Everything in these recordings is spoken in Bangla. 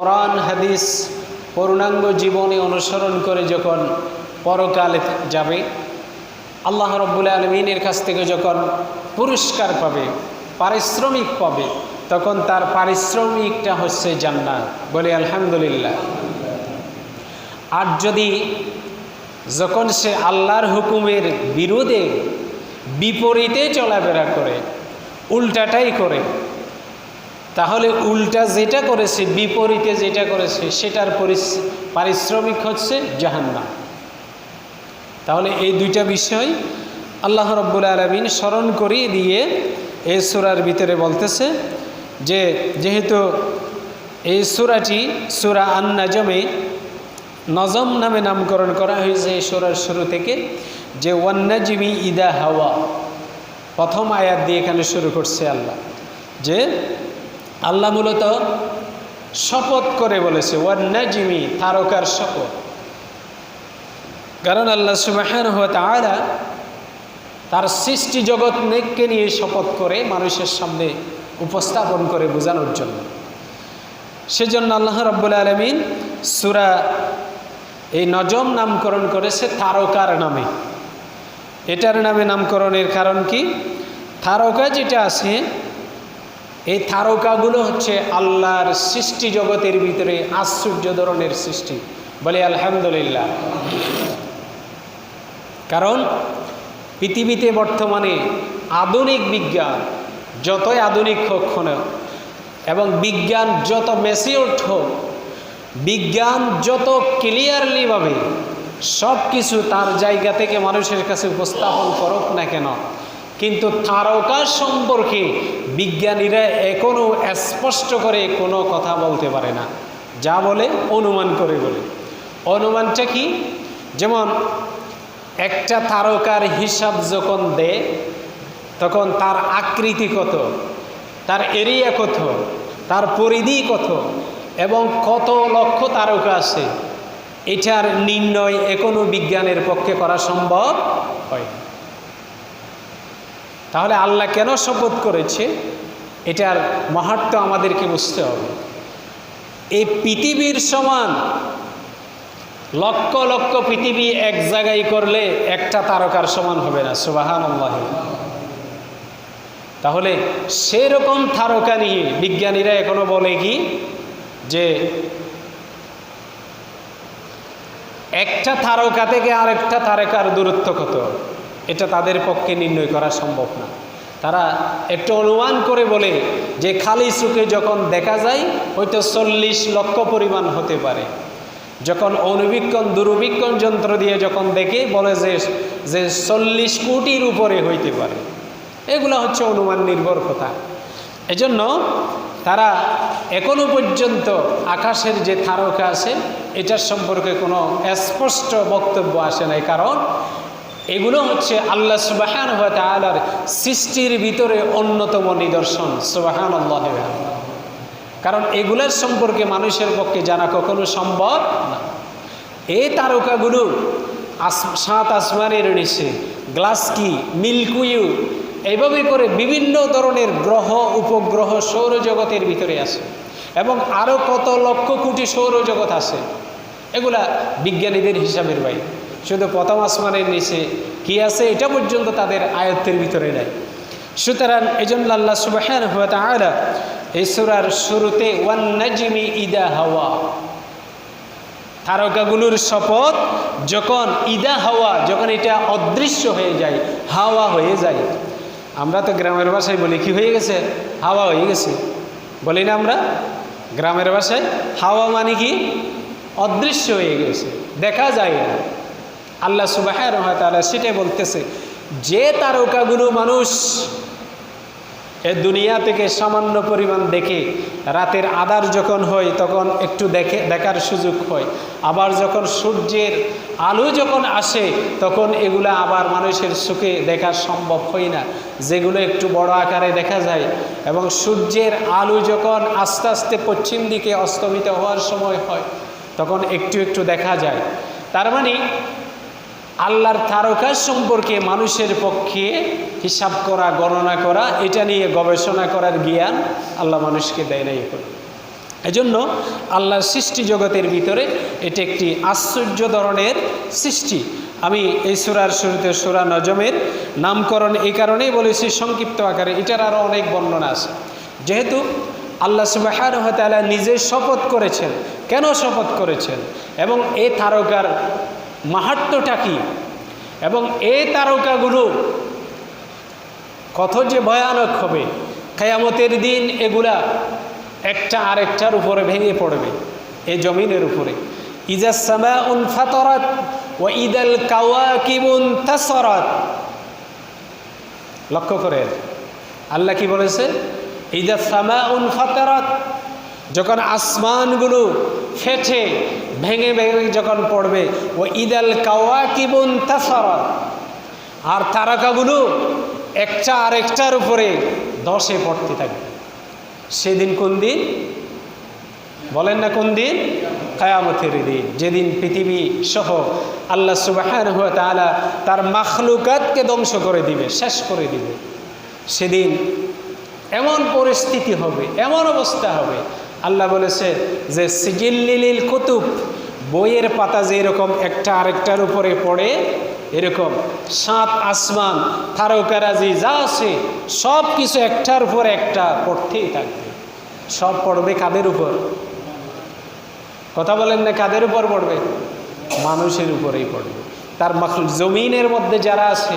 কোরআন, হাদিস, পূর্ণাঙ্গ জীবনে অনুসরণ করে যখন পরকালে যাবে, আল্লাহ রব্বুল আলমিনের কাছ থেকে যখন পুরস্কার পাবে, পারিশ্রমিক পাবে, তখন তার পারিশ্রমিকটা হচ্ছে জান্নাত। বলে আলহামদুলিল্লাহ। আর যদি যখন সে আল্লাহর হুকুমের বিরোধে বিপরীতে চলাফেরা করে, উল্টাটাই করে তাহলে উল্টা যেটা করেছে, বিপরীতে যেটা করেছে, সেটার পারিশ্রমিক হচ্ছে জাহান্নাম। তাহলে এই দুইটা বিষয় আল্লাহ রব্বুল আলমিন স্মরণ করিয়ে দিয়ে এই সুরার ভিতরে বলতেছে যে, যেহেতু এই সুরাটি সুরা আন নাজমে নজম নামে নামকরণ করা হয়েছে এই সুরার শুরু থেকে, যে ওয়ান্নাজিমি ইদা হাওয়া, প্রথম আয়াত দিয়ে এখানে শুরু করছে আল্লাহ। যে আল্লাহ মূলত শপথ করে বলেছে ওয়ান্নাজিমি তারকার শপথ। কারণ আল্লাহ সুবাহান তাআলা তার সৃষ্টি জগৎ নেককে নিয়ে শপথ করে মানুষের সামনে উপস্থাপন করে বোঝানোর জন্য। সেজন্য আল্লাহ রব্বুল আলমিন সুরা এই নজম নামকরণ করেছে তারকার নামে। এটার নামে নামকরণের কারণ কি? তারকা যেটা আছে এই তারকাগুলো হচ্ছে আল্লাহর সৃষ্টি জগতের ভিতরে আশ্চর্য ধরনের সৃষ্টি। বলে আলহামদুলিল্লাহ। কারণ পৃথিবীতে বর্তমানে আধুনিক বিজ্ঞান যতই আধুনিক হোক এবং বিজ্ঞান যত মেসিওর্ড হোক, বিজ্ঞান যত ক্লিয়ারলিভাবে সব কিছু তার জায়গা থেকে মানুষের কাছে উপস্থাপন করুক না কেন কিন্তু তারকা সম্পর্কে বিজ্ঞানীরা এখনও স্পষ্ট করে কোনো কথা বলতে পারে না। যা বলে, অনুমান করে বলে। অনুমানটা কি? যেমন, একটা তারকার হিসাব যখন দেয়, তখন তার আকৃতি কত? তার এরিয়া কত? তার পরিধি কত? এবং কত লক্ষ তারকা আছে? এটার নির্ণয় এখনও বিজ্ঞানের পক্ষে করা সম্ভব হয়। তাহলে আল্লাহ কেন শপথ করেছে? এটার মাহাত্ম আমাদেরকে বুঝতে হবে। এই পৃথিবীর সমান লক্ষ লক্ষ পৃথিবী এক জায়গায় করলে একটা তারকার সমান হবে না সুবাহান আল্লাহ তাহলে সেরকম তারকা নিয়ে বিজ্ঞানীরা এখনও বলে কি? যে একটা তারকা থেকে আরেকটা তারকার দূরত্ব কত? এটা তাদের পক্ষে নির্ণয় করা সম্ভব না। তারা একটু অনুমান করে বলে যে খালি চোখে যখন দেখা যায়, হয়তো চল্লিশ লক্ষ পরিমাণ হতে পারে। যখন অনুবীক্ষণ দূরবীক্ষণ যন্ত্র দিয়ে যখন দেখে, বলে যে যে চল্লিশ কোটির উপরে হইতে পারে। এগুলো হচ্ছে অনুমান নির্ভর কথা। এজন্য তারা এখনও পর্যন্ত আকাশের যে তারকা আছে, এটার সম্পর্কে কোনো স্পষ্ট বক্তব্য আসে নাই। কারণ এগুলো হচ্ছে আল্লাহ সুবাহান তালার সৃষ্টির ভিতরে অন্যতম নিদর্শন সুবাহান আল্লাহ কারণ এগুলোর সম্পর্কে মানুষের পক্ষে জানা কখনো সম্ভব না। এই তারকাগুলো আস, সাত আসমানের নিচে, গ্লাস কি মিল্কুইউ এইভাবে করে বিভিন্ন ধরনের গ্রহ, উপগ্রহ সৌরজগতের ভিতরে আছে এবং আরও কত লক্ষ কোটি সৌরজগৎ আছে। এগুলা বিজ্ঞানীদের হিসাবের বাইরে। শুধু প্রথম আসমানের নিচে কি আছে এটা পর্যন্ত তাদের আয়ত্তের ভিতরে নেই। সুতরাং এই জন্য আল্লাহ সুবাহান এই সুরার শুরুতে, ওয়ান নাজিমি ইদা হাওয়া। তারকাগুলোর শপথ যখন ইদা হাওয়া, যখন এটা অদৃশ্য হয়ে যায়, হাওয়া হয়ে যায়। আমরা তো গ্রামের ভাষায় বলি, কি হয়ে গেছে? হাওয়া হয়ে গেছে। বলি না আমরা? গ্রামের ভাষায় হাওয়া মানে কি? অদৃশ্য হয়ে গেছে। দেখা যায় না। আল্লাহ সুবাহ সেটাই বলতেছে, যে তারকাগুলো মানুষ এ দুনিয়া থেকে সামান্য পরিমাণ দেখে, রাতের আধার যখন হয় তখন একটু দেখে, দেখার সুযোগ হয়। আবার যখন সূর্যের আলো যখন আসে, তখন এগুলা আবার মানুষের সুখে দেখা সম্ভব হয় না। যেগুলো একটু বড় আকারে দেখা যায় এবং সূর্যের আলো যখন আস্তে আস্তে পশ্চিম দিকে অস্তমিত হওয়ার সময় হয়, তখন একটু একটু দেখা যায়। তার মানে আল্লাহর তারকা সম্পর্কে মানুষের পক্ষে হিসাব করা, গণনা করা, এটা নিয়ে গবেষণা করার জ্ঞান আল্লাহ মানুষকে দেয় নাই করে এজন্য আল্লাহর সৃষ্টি জগতের ভিতরে এটি একটি আশ্চর্য ধরনের সৃষ্টি। আমি এই সুরার শুরুতে সুরা নজমের নামকরণ এই কারণেই বলেছি, সংক্ষিপ্ত আকারে, এটার আরও অনেক বর্ণনা আছে। যেহেতু আল্লাহ সুবাহান তালা নিজে শপথ করেছেন। কেন শপথ করেছেন? এবং এই তারকার মাহাত্মটা কী? এবং এই তারকাগুলো কত যে ভয়ানক হবে? কেয়ামতের দিন এগুলা একটা আরেকটার উপরে ভেঙে পড়বে এই জমিনের উপরে। ইজা সামা উন ফাতরাত ও ইদাল কাওয়া কিবুন তাসরাত। লক্ষ্য করে আল্লাহ কি বলেছে? ইজা সামা উন ফাতরাত, যখন আসমানগুলো ফেটে ভেঙে ভেঙে যখন পড়বে, ও ইদাল কাওয়া কিবুন তাসরাত আর তারকাগুলো একটা আরেকটার উপরে দশে পড়তে থাকবে। সেদিন কোন দিন? বলেন না কোন দিন? কায়ামতের দিন। যেদিন পৃথিবী সহ আল্লাহ সুবাহান হুয়া তালা তার মাখলুকাতকে ধ্বংস করে দিবে, শেষ করে দিবে। সেদিন এমন পরিস্থিতি হবে, এমন অবস্থা হবে আল্লাহ বলেছে যে সিজিল্লিল কুতুব, বইয়ের পাতা যে এরকম একটা আরেকটার উপরে পড়ে, এরকম সাত আসমান তারকারাজি যা আছে সব কিছু একটার উপর একটা পড়তেই থাকবে। সব পড়বে কাদের উপর? কথা বলেন না, কাদের উপর পড়বে? মানুষের উপরেই পড়বে। তার জমিনের মধ্যে যারা আছে,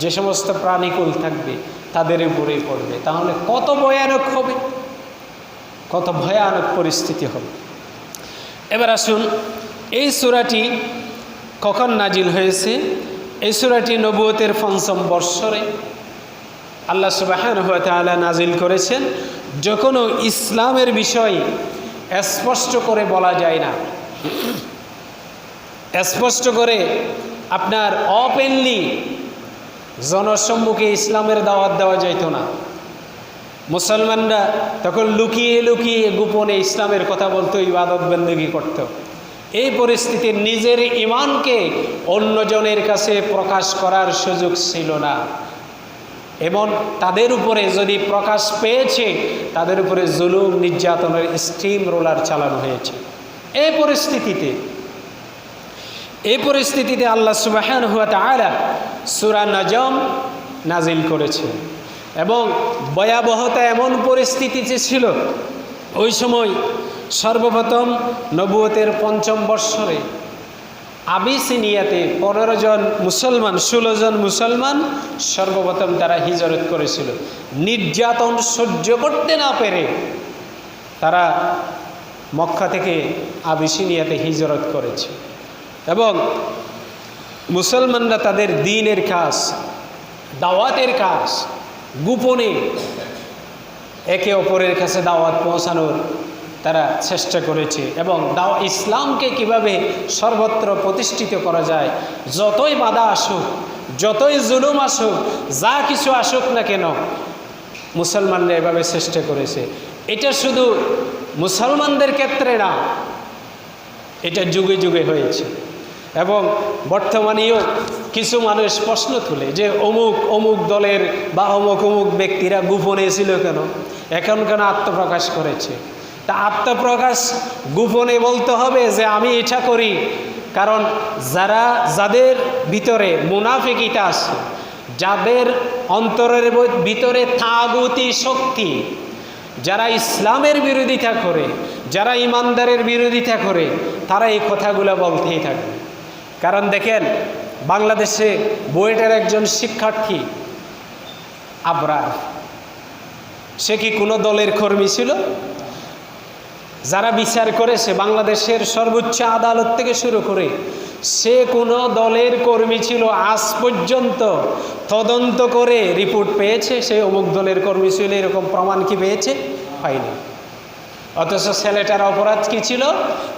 যে সমস্ত প্রাণীকুল থাকবে, তাদের উপরেই পড়বে। তাহলে কত ভয়ানক হবে? কত ভয়ানক পরিস্থিতি হবে। এবার আসুন, এই সুরাটি কখন নাজিল হয়েছে? এই সুরাটি নবুয়তের পঞ্চম বৎসরে আল্লাহ সুবাহান তাআলা নাজিল করেছেন, যখনও ইসলামের বিষয় স্পষ্ট করে বলা যায় না। স্পষ্ট করে আপনার অপেনলি জনসম্মুখে ইসলামের দাওয়াত দেওয়া যাইত না। মুসলমানরা তখন লুকিয়ে লুকিয়ে গোপনে ইসলামের কথা বলতো, ইবাদত বন্দী করত। এই পরিস্থিতির নিজের ইমানকে অন্যজনের কাছে প্রকাশ করার সুযোগ ছিল না। এবং তাদের উপরে যদি প্রকাশ পেয়েছে, তাদের উপরে জুলুম, নির্যাতনের স্টিম রোলার চালানো হয়েছে। এই পরিস্থিতিতে এই পরিস্থিতিতে আল্লাহ সুবাহান হুয়া তালা সুরা নাজম নাজিল করেছে এবং ভয়াবহতা এমন পরিস্থিতিতে ছিল, ওই সময় সর্বপ্রথম নবুয়তের পঞ্চম বৎসরে আবিসিনিয়াতে পনেরো জন মুসলমান, ষোলো জন মুসলমান সর্বপ্রথম তারা হিজরত করেছিল। নির্যাতন সহ্য করতে না পেরে তারা মক্কা থেকে আবিসিনিয়াতে হিজরত করেছে। এবং মুসলমানরা তাদের দিনের কাজ, দাওয়াতের কাজ গোপনে একে অপরের কাছে দাওয়াত পৌঁছানোর তারা চেষ্টা করেছে এবং দাও ইসলামকে কীভাবে সর্বত্র প্রতিষ্ঠিত করা যায়, যতই বাধা আসুক, যতই জুলুম আসুক, যা কিছু আসুক না কেন, মুসলমানরা এভাবে চেষ্টা করেছে। এটা শুধু মুসলমানদের ক্ষেত্রে না, এটা যুগে যুগে হয়েছে। এবং বর্তমানেও কিছু মানুষ প্রশ্ন তুলে যে অমুক অমুক দলের বা অমুক অমুক ব্যক্তিরা গোপনে ছিল কেন? এখন কেন আত্মপ্রকাশ করেছে? তা আত্মপ্রকাশ গোপনে বলতে হবে যে আমি এটা করি। কারণ যারা, যাদের ভিতরে মুনাফিকিটা আছে, যাদের অন্তরের ভিতরে তাগুতি শক্তি, যারা ইসলামের বিরোধিতা করে, যারা ইমানদারের বিরোধিতা করে, তারা এই কথাগুলো বলতেই থাকবে। কারণ দেখেন, বাংলাদেশে বুয়েটের একজন শিক্ষার্থী, আবরার। সে কি কোনো দলের কর্মী ছিল? যারা বিচার করেছে বাংলাদেশের সর্বোচ্চ আদালত থেকে শুরু করে, সে কোনো দলের কর্মী ছিল? আজ পর্যন্ত তদন্ত করে রিপোর্ট পেয়েছে, সে অমুক দলের কর্মী ছিল, এরকম প্রমাণ কি পেয়েছে? পাইনি অথচ ছেলেটার অপরাধ কি ছিল?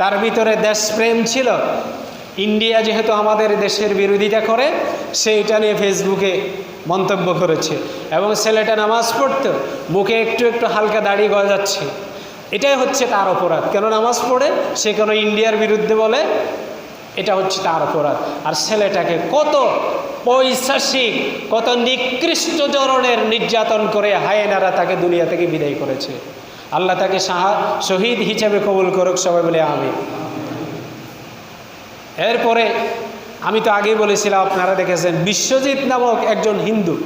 তার ভিতরে দেশপ্রেম ছিল। ইন্ডিয়া যেহেতু আমাদের দেশের বিরোধিতা করে, সে এটা নিয়ে ফেসবুকে মন্তব্য করেছে। এবং ছেলেটা নামাজ পড়তো মুখে একটু একটু হালকা দাড়ি গজাচ্ছে। এটাই হচ্ছে তার অপরাধ। কেন নামাজ পড়ে? সে কেন ইন্ডিয়ার বিরুদ্ধে বলে, এটা হচ্ছে তার অপরাধ। আর ছেলেটাকে কত পৈশাসিক কত নিকৃষ্ট ধরনের নির্যাতন করে হায়েনারা তাকে দুনিয়া থেকে বিদায় করেছে। আল্লাহ তাকে সাহা- শহীদ হিসেবে কবুল করুক সবাই বলে আমি এরপরে আমি তো আগেই বলেছিলাম, আপনারা দেখেছেন, বিশ্বজিৎ নামক একজন হিন্দু,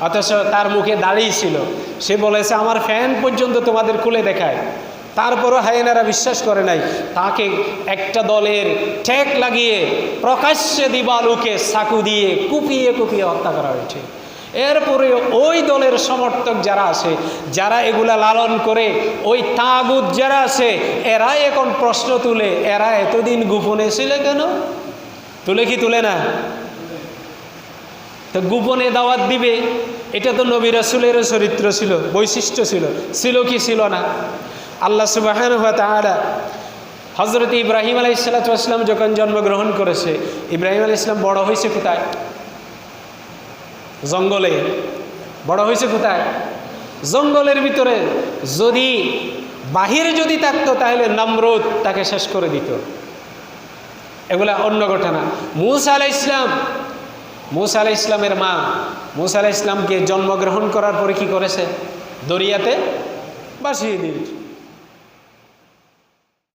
অথচ তার মুখে দাঁড়িয়ে ছিল। সে বলেছে, আমার ফ্যান পর্যন্ত তোমাদের খুলে দেখায়। তারপরও হায়েনারা বিশ্বাস করে নাই। তাকে একটা দলের ঠেক লাগিয়ে প্রকাশ্যে দিবালুকে সাকু দিয়ে কুপিয়ে কুপিয়ে হত্যা করা হয়েছে। এরপরে ওই দলের সমর্থক যারা আছে, যারা এগুলা লালন করে, ওই তাগুদ যারা আছে, এরাই এখন প্রশ্ন তুলে, এরা এতদিন গোপনে ছিল কেন? তুলে কি তুলে না? তো গোপনে দাওয়াত দিবে, এটা তো নবী রাসুলেরও চরিত্র ছিল, বৈশিষ্ট্য ছিল ছিল কি ছিল না? আল্লাহ সুবাহান তাহারা হজরত ইব্রাহিম আলাই যখন জন্মগ্রহণ করেছে, ইব্রাহিম আলাই ইসলাম বড় হয়েছে কোথায়? জঙ্গলে। বড় হয়েছে কোথায়? জঙ্গলের ভিতরে যদি, বাহিরে যদি থাকতো, তাহলে নমরুদ তাকে শেষ করে দিত। এগুলা অন্য ঘটনা। মুসা আলাই ইসলাম মুসা আলাহ ইসলামের মা, মুসা আলাহ ইসলামকে জন্মগ্রহণ করার পরে কি করেছে? দরিয়াতে বাসিয়ে দিয়েছে।